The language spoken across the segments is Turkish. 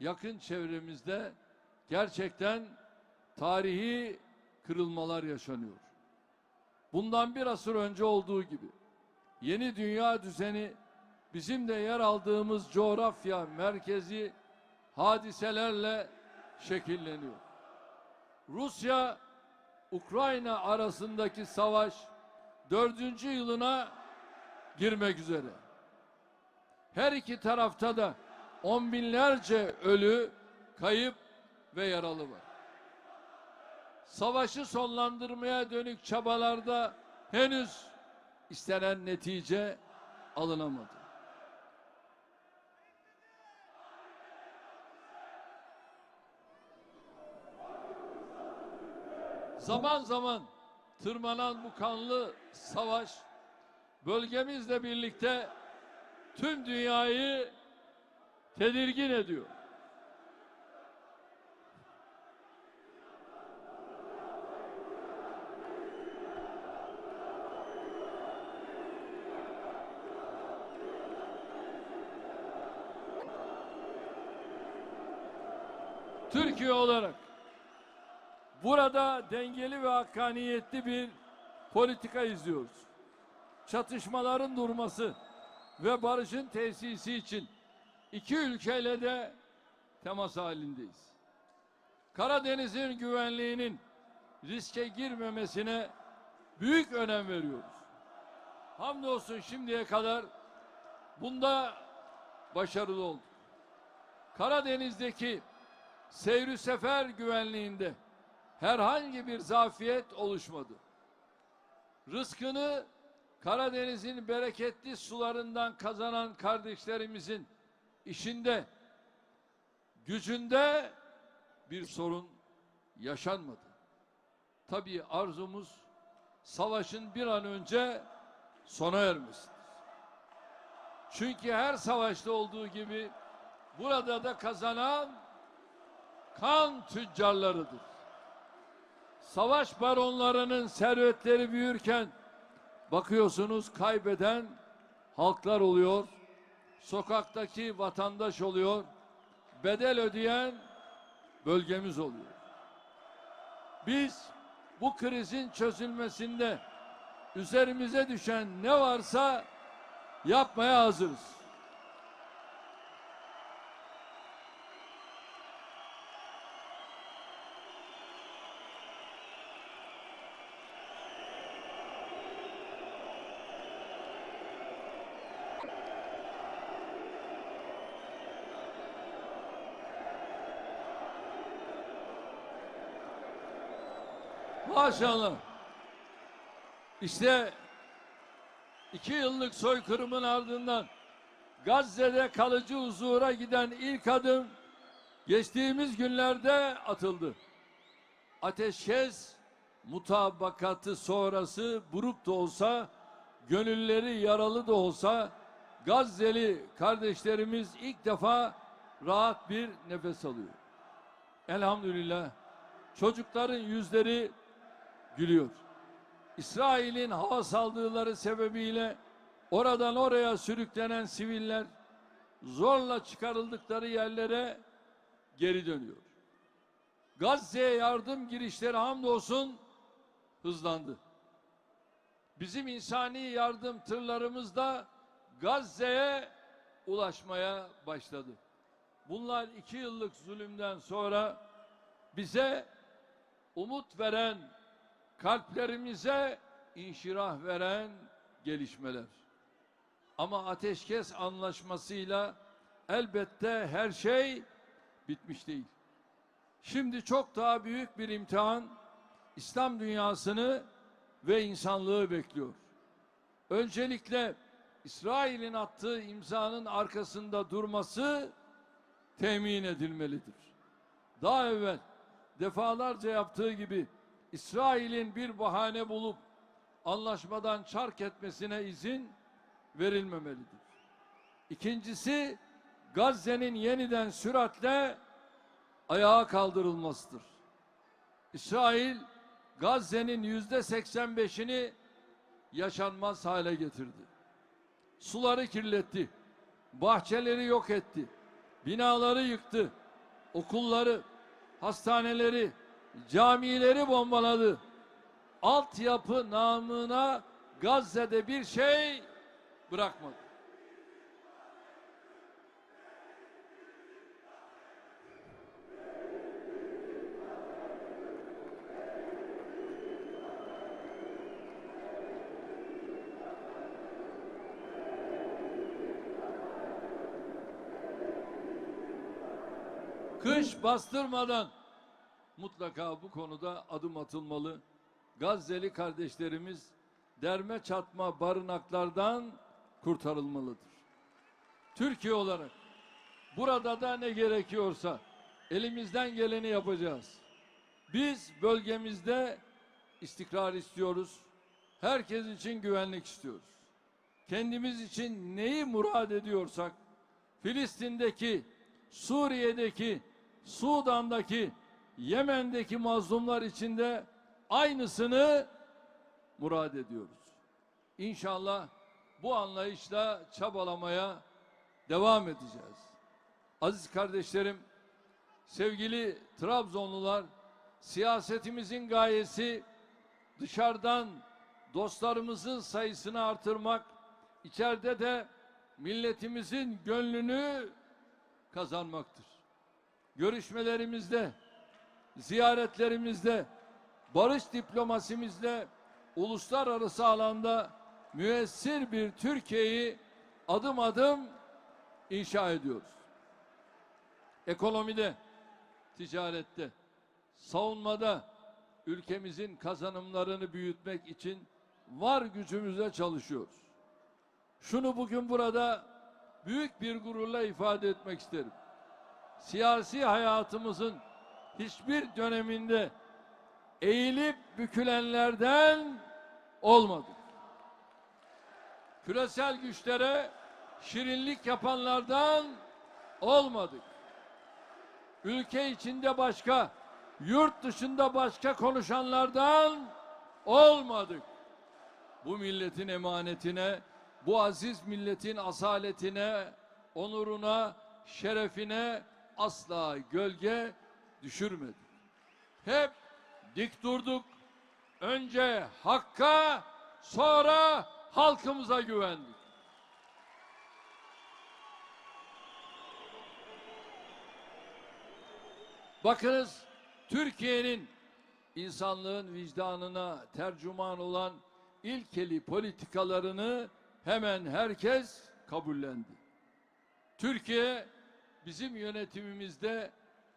yakın çevremizde gerçekten tarihi kırılmalar yaşanıyor. Bundan bir asır önce olduğu gibi yeni dünya düzeni bizim de yer aldığımız coğrafya merkezi hadiselerle şekilleniyor. Rusya Ukrayna arasındaki savaş dördüncü yılına girmek üzere. Her iki tarafta da on binlerce ölü, kayıp ve yaralı var. Savaşı sonlandırmaya dönük çabalarda henüz istenen netice alınamadı. Zaman zaman tırmanan bu kanlı savaş bölgemizle birlikte tüm dünyayı tedirgin ediyor. Türkiye olarak burada dengeli ve hakkaniyetli bir politika izliyoruz. Çatışmaların durması ve barışın tesisi için iki ülkeyle de temas halindeyiz. Karadeniz'in güvenliğinin riske girmemesine büyük önem veriyoruz. Hamdolsun şimdiye kadar bunda başarılı olduk. Karadeniz'deki seyri sefer güvenliğinde herhangi bir zafiyet oluşmadı. Rızkını Karadeniz'in bereketli sularından kazanan kardeşlerimizin işinde, gücünde bir sorun yaşanmadı. Tabii arzumuz savaşın bir an önce sona ermesidir. Çünkü her savaşta olduğu gibi burada da kazanan kan tüccarlarıdır. Savaş baronlarının servetleri büyürken bakıyorsunuz kaybeden halklar oluyor. Sokaktaki vatandaş oluyor. Bedel ödeyen bölgemiz oluyor. Biz bu krizin çözülmesinde üzerimize düşen ne varsa yapmaya hazırız. Maşallah. İşte iki yıllık soykırımın ardından Gazze'de kalıcı huzura giden ilk adım geçtiğimiz günlerde atıldı. Ateşkes mutabakatı sonrası buruk da olsa, gönülleri yaralı da olsa Gazze'li kardeşlerimiz ilk defa rahat bir nefes alıyor. Elhamdülillah çocukların yüzleri gülüyor. İsrail'in hava saldırıları sebebiyle oradan oraya sürüklenen siviller zorla çıkarıldıkları yerlere geri dönüyor. Gazze'ye yardım girişleri hamdolsun hızlandı. Bizim insani yardım tırlarımız da Gazze'ye ulaşmaya başladı. Bunlar iki yıllık zulümden sonra bize umut veren, kalplerimize inşirah veren gelişmeler. Ama ateşkes anlaşmasıyla elbette her şey bitmiş değil. Şimdi çok daha büyük bir imtihan İslam dünyasını ve insanlığı bekliyor. Öncelikle İsrail'in attığı imzanın arkasında durması temin edilmelidir. Daha evvel defalarca yaptığı gibi İsrail'in bir bahane bulup anlaşmadan çark etmesine izin verilmemelidir. İkincisi Gazze'nin yeniden süratle ayağa kaldırılmasıdır. İsrail Gazze'nin yüzde 85'ini yaşanmaz hale getirdi. Suları kirletti, bahçeleri yok etti, binaları yıktı, okulları, hastaneleri, camileri bombaladı. Altyapı namına Gazze'de bir şey bırakmadı. Kış bastırmadan mutlaka bu konuda adım atılmalı. Gazze'li kardeşlerimiz derme çatma barınaklardan kurtarılmalıdır. Türkiye olarak burada da ne gerekiyorsa elimizden geleni yapacağız. Biz bölgemizde istikrar istiyoruz. Herkes için güvenlik istiyoruz. Kendimiz için neyi murad ediyorsak Filistin'deki, Suriye'deki, Sudan'daki, Yemen'deki mazlumlar içinde aynısını murad ediyoruz. İnşallah bu anlayışla çabalamaya devam edeceğiz. Aziz kardeşlerim, sevgili Trabzonlular, siyasetimizin gayesi dışarıdan dostlarımızın sayısını artırmak, içeride de milletimizin gönlünü kazanmaktır. Görüşmelerimizde, ziyaretlerimizde, barış diplomasimizle uluslararası alanda müessir bir Türkiye'yi adım adım inşa ediyoruz. Ekonomide, ticarette, savunmada ülkemizin kazanımlarını büyütmek için var gücümüzle çalışıyoruz. Şunu bugün burada büyük bir gururla ifade etmek isterim. Siyasi hayatımızın hiçbir döneminde eğilip bükülenlerden olmadık. Küresel güçlere şirinlik yapanlardan olmadık. Ülke içinde başka, yurt dışında başka konuşanlardan olmadık. Bu milletin emanetine, bu aziz milletin asaletine, onuruna, şerefine asla gölge düşürmedik. Hep dik durduk. Önce hakka, sonra halkımıza güvendik. Bakınız Türkiye'nin insanlığın vicdanına tercüman olan ilkeli politikalarını hemen herkes kabullendi. Türkiye bizim yönetimimizde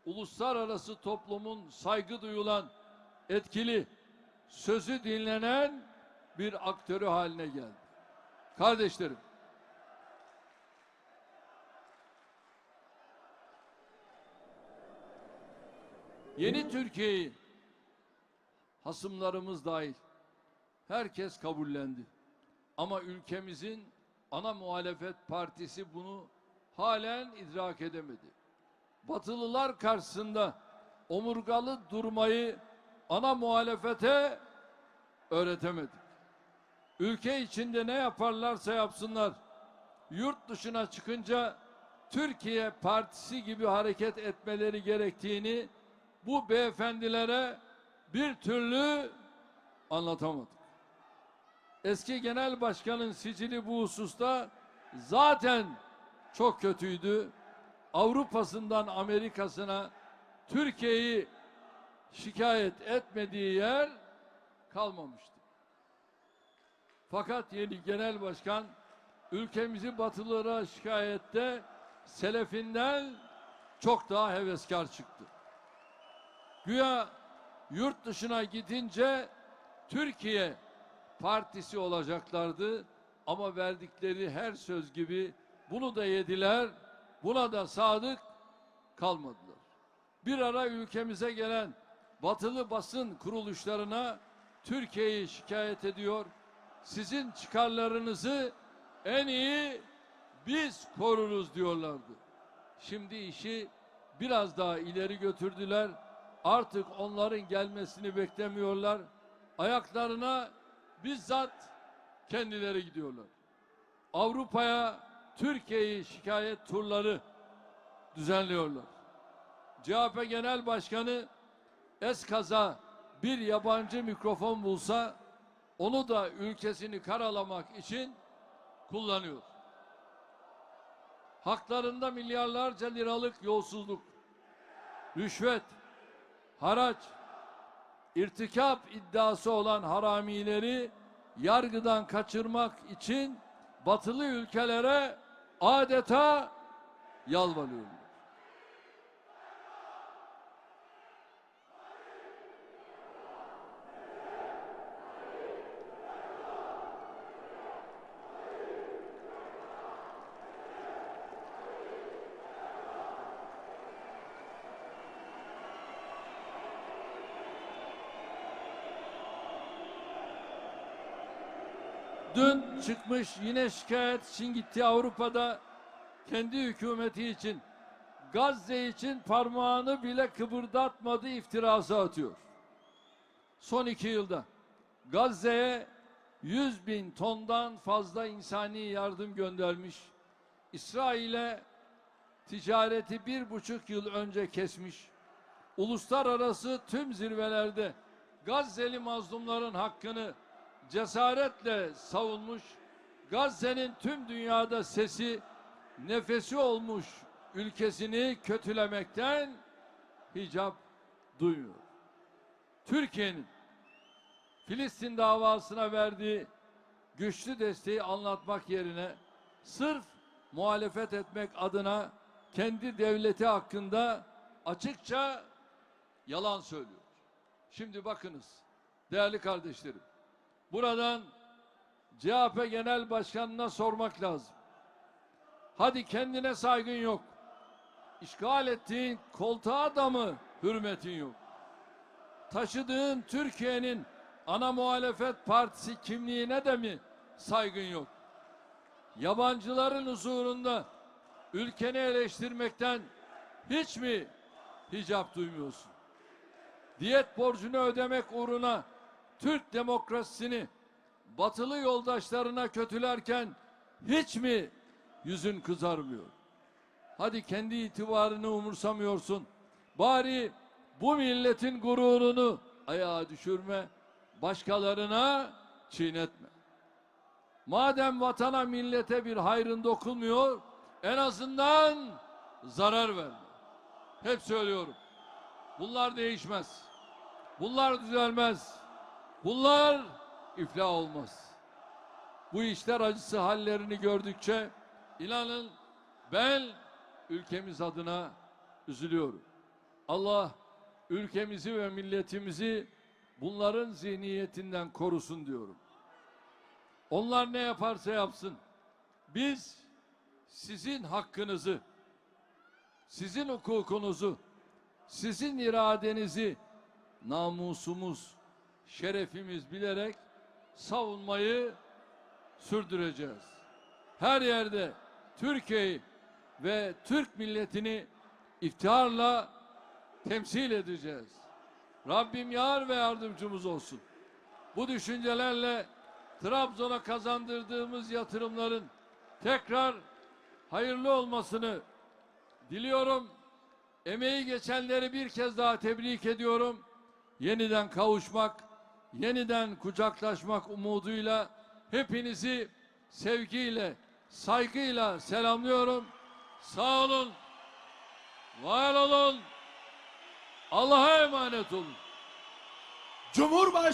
uluslararası toplumun saygı duyulan, etkili, sözü dinlenen bir aktörü haline geldi. Kardeşlerim, yeni Türkiye'yi hasımlarımız dahil herkes kabullendi. Ama ülkemizin ana muhalefet partisi bunu halen idrak edemedi. Batılılar karşısında omurgalı durmayı ana muhalefete öğretemedik. Ülke içinde ne yaparlarsa yapsınlar, yurt dışına çıkınca Türkiye Partisi gibi hareket etmeleri gerektiğini bu beyefendilere bir türlü anlatamadık. Eski genel başkanın sicili bu hususta zaten çok kötüydü. Avrupa'sından Amerika'sına Türkiye'yi şikayet etmediği yer kalmamıştı. Fakat yeni genel başkan ülkemizi batılılara şikayette selefinden çok daha heveskar çıktı. Güya yurt dışına gidince Türkiye partisi olacaklardı ama verdikleri her söz gibi bunu da yediler, buna da sadık kalmadılar. Bir ara ülkemize gelen batılı basın kuruluşlarına Türkiye'yi şikayet ediyor. Sizin çıkarlarınızı en iyi biz koruruz diyorlardı. Şimdi işi biraz daha ileri götürdüler. Artık onların gelmesini beklemiyorlar. Ayaklarına bizzat kendileri gidiyorlar. Avrupa'ya Türkiye'yi şikayet turları düzenliyorlar. CHP Genel Başkanı eskaza bir yabancı mikrofon bulsa onu da ülkesini karalamak için kullanıyor. Haklarında milyarlarca liralık yolsuzluk, rüşvet, haraç, irtikap iddiası olan haramileri yargıdan kaçırmak için batılı ülkelere adeta yalvarıyorlar. Dün çıkmış yine şikayet için gitti Avrupa'da kendi hükümeti için Gazze için parmağını bile kıpırdatmadı iftirası atıyor. Son iki yılda Gazze'ye 100 bin tondan fazla insani yardım göndermiş. İsrail'e ticareti bir buçuk yıl önce kesmiş. Uluslararası tüm zirvelerde Gazze'li mazlumların hakkını cesaretle savunmuş. Gazze'nin tüm dünyada sesi, nefesi olmuş ülkesini kötülemekten hicap duymuyor. Türkiye'nin Filistin davasına verdiği güçlü desteği anlatmak yerine sırf muhalefet etmek adına kendi devleti hakkında açıkça yalan söylüyor. Şimdi bakınız değerli kardeşlerim. Buradan CHP Genel Başkanı'na sormak lazım. Hadi kendine saygın yok. İşgal ettiğin koltuğa da mı hürmetin yok? Taşıdığın Türkiye'nin ana muhalefet partisi kimliğine de mi saygın yok? Yabancıların huzurunda ülkeni eleştirmekten hiç mi hicap duymuyorsun? Diyet borcunu ödemek uğruna Türk demokrasisini batılı yoldaşlarına kötülerken hiç mi yüzün kızarmıyor? Hadi kendi itibarını umursamıyorsun. Bari bu milletin gururunu ayağa düşürme, başkalarına çiğnetme. Madem vatana millete bir hayrın dokunmuyor, en azından zarar verme. Hep söylüyorum. Bunlar değişmez. Bunlar düzelmez. Bunlar iflah olmaz. Bu işler acısı hallerini gördükçe inanın ben ülkemiz adına üzülüyorum. Allah ülkemizi ve milletimizi bunların zihniyetinden korusun diyorum. Onlar ne yaparsa yapsın. Biz sizin hakkınızı, sizin hukukunuzu, sizin iradenizi namusumuz, şerefimiz bilerek savunmayı sürdüreceğiz. Her yerde Türkiye'yi ve Türk milletini iftiharla temsil edeceğiz. Rabbim yar ve yardımcımız olsun. Bu düşüncelerle Trabzon'a kazandırdığımız yatırımların tekrar hayırlı olmasını diliyorum. Emeği geçenleri bir kez daha tebrik ediyorum. Yeniden kavuşmak, yeniden kucaklaşmak umuduyla hepinizi sevgiyle, saygıyla selamlıyorum. Sağ olun, var olun, Allah'a emanet olun. Cumhurbaşkanı